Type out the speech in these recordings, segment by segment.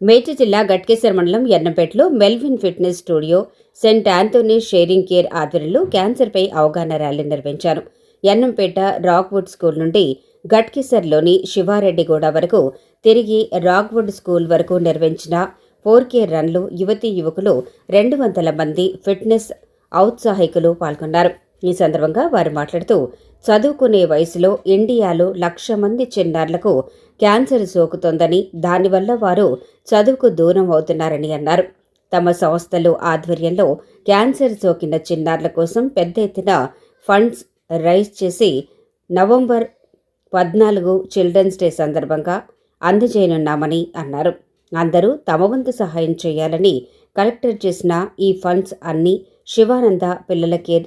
మేడ్చల్ జిల్లా గట్కేసర్ మండలం ఎర్నంపేటలో Melvin fitness studio saint Anthony sharing care ఆధ్వర్యంలో క్యాన్సర్పై అవగాహన ర్యాలీ నిర్వహించారు. ఎన్నంపేట రాక్వుడ్ స్కూల్ నుండి గట్కేసర్లోని శివారెడ్డిగూడ వరకు తిరిగి రాక్వుడ్ స్కూల్ వరకు నిర్వహించిన ఫోర్ కే రన్లో యువతీ యువకులు రెండు వందల మంది ఫిట్నెస్ ఔత్సాహికులు పాల్గొన్నారు. ఈ సందర్భంగా వారు మాట్లాడుతూ చదువుకునే వయసులో ఇండియాలో లక్ష మంది చిన్నారులకు క్యాన్సర్ సోకుతోందని దానివల్ల వారు చదువుకు దూరం అవుతున్నారని అన్నారు. తమ సంస్థలు ఆధ్వర్యంలో క్యాన్సర్ సోకిన చిన్నారుల కోసం పెద్ద ఎత్తున ఫండ్స్ రైజ్ చేసి నవంబర్ పద్నాలుగు చిల్డ్రన్స్ డే సందర్భంగా అందజేయనున్నామని అన్నారు. అందరూ తమ వంతు సహాయం చేయాలని కలెక్టర్ చేసిన ఈ ఫండ్స్ అన్ని శివానంద పిల్లల కేర్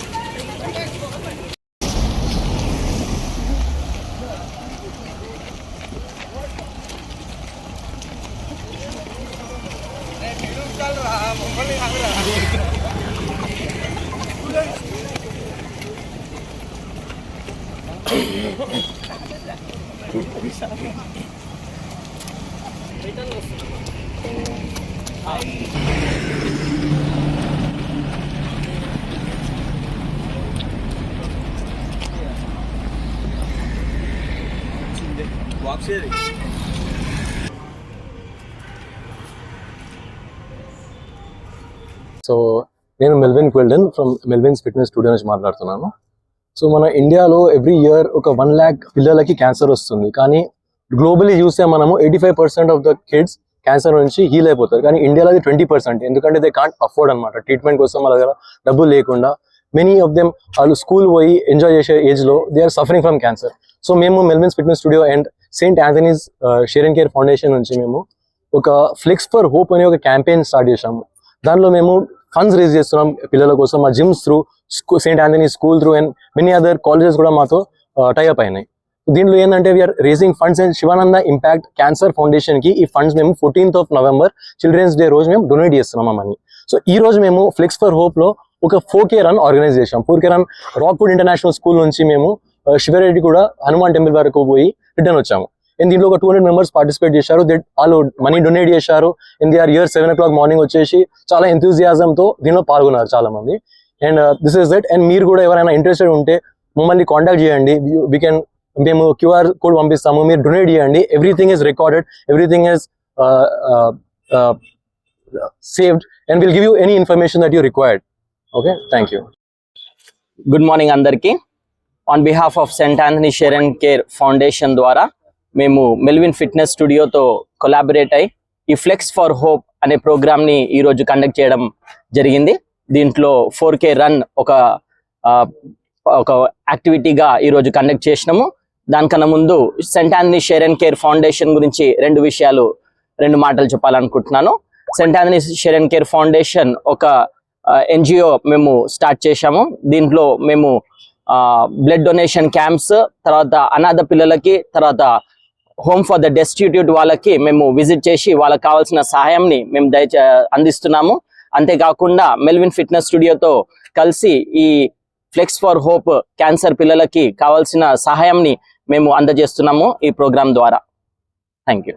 확실히. సో నేను Melvin Quildon from Melvin's fitness studio నుంచి మాట్లాడుతున్నాను. సో మన ఇండియాలో ఎవ్రీ ఇయర్ ఒక వన్ ల్యాక్ పిల్లలకి క్యాన్సర్ వస్తుంది. కానీ గ్లోబలీ చూస్తే మనము eighty five percent of the kids cancer నుంచి హీల్ అయిపోతారు. కానీ ఇండియాలో అది ట్వంటీ పర్సెంట్ ఎందుకంటే దే కాంట్ అఫోర్డ్ అనమాట ట్రీట్మెంట్ కోసం వాళ్ళ దగ్గర డబ్బులు లేకుండా మెనీ ఆఫ్ దెమ్ వాళ్ళు స్కూల్ పోయి ఎంజాయ్ చేసే ఏజ్లో they are suffering from cancer so మేము Melvin's fitness studio and saint Anthony's sharing care foundation నుంచి మేము ఒక ఫ్లెక్స్ ఫర్ హోప్ అనే ఒక క్యాంపెయిన్ స్టార్ట్ చేశాము. దానిలో మేము ఫండ్స్ రేజ్ చేస్తున్నాం పిల్లల కోసం మా gyms through saint Anthony school through and many other colleges కూడా మాతో టైఅప్ అయినాయి. దీంట్లో ఏంటంటే we are raising funds and Shivananda impact cancer ఫౌండేషన్కి ఈ ఫండ్స్ మేము fourteenth of November children's day రోజు మేము డొనేట్ చేస్తున్నాం అని సో ఈ రోజు మేము ఫ్లెక్స్ ఫర్ హోప్లో ఒక ఫోర్ కే రన్ ఆర్గనైజ్ చేసాం four K run Rockwood international school నుంచి మేము శివరెడ్డి కూడా హనుమాన్ టెంపుల్ వరకు పోయి రిటర్న్ వచ్చాము. అండ్ దీంట్లో ఒక టూ హండ్రెడ్ మెంబర్స్ పార్టిసిపేట్ చేశారు. దే వాళ్ళు మనీ డొనేట్ చేశారు. And they are year seven o'clock morning వచ్చేసి చాలా ఎంతూజియాజంతో దీనిలో పాల్గొన్నారు చాలా మంది and this is that and మీరు కూడా ఎవరైనా ఇంట్రెస్టెడ్ ఉంటే మమ్మల్ని కాంటాక్ట్ చేయండి. వీ కెన్ మేము క్యూఆర్ కోడ్ పంపిస్తాము. మీరు డొనేట్ చేయండి. Everything is recorded everything is saved and will give you any information that you required okay thank you good morning అందరికీ. On behalf of saint Anthony share and care foundation ద్వారా మేము Melvin fitness స్టూడియోతో collaborate అయి ఈ flex for hope అనే ప్రోగ్రామ్ని ని ఈ రోజు కండక్ట్ చేయడం జరిగింది. దీంట్లో ఫోర్ కే రన్ ఒక ఆ, ఒక యాక్టివిటీగా ఈ రోజు కండక్ట్ చేసినాము. దానికన్నా ముందు saint Anthony share and care foundation గురించి రెండు విషయాలు రెండు మాటలు చెప్పాలనుకుంటున్నాను. Saint Anthony share and care foundation ఒక ఎన్జిఓ మేము స్టార్ట్ చేశాము. దీంట్లో మేము బ్లడ్ డొనేషన్ క్యాంప్స్ తర్వాత అనాథ పిల్లలకి తర్వాత హోమ్ ఫర్ ద డెస్టిట్యూట్ వాళ్ళకి మేము విజిట్ చేసి వాళ్ళకి కావాల్సిన సహాయంని మేము దయచే అందిస్తున్నాము. అంతేకాకుండా మెల్విన్ ఫిట్నెస్ స్టూడియోతో కలిసి ఈ ఫ్లెక్స్ ఫర్ హోప్ క్యాన్సర్ పిల్లలకి కావాల్సిన సహాయంని మేము అందజేస్తున్నాము ఈ ప్రోగ్రాం ద్వారా. Thank you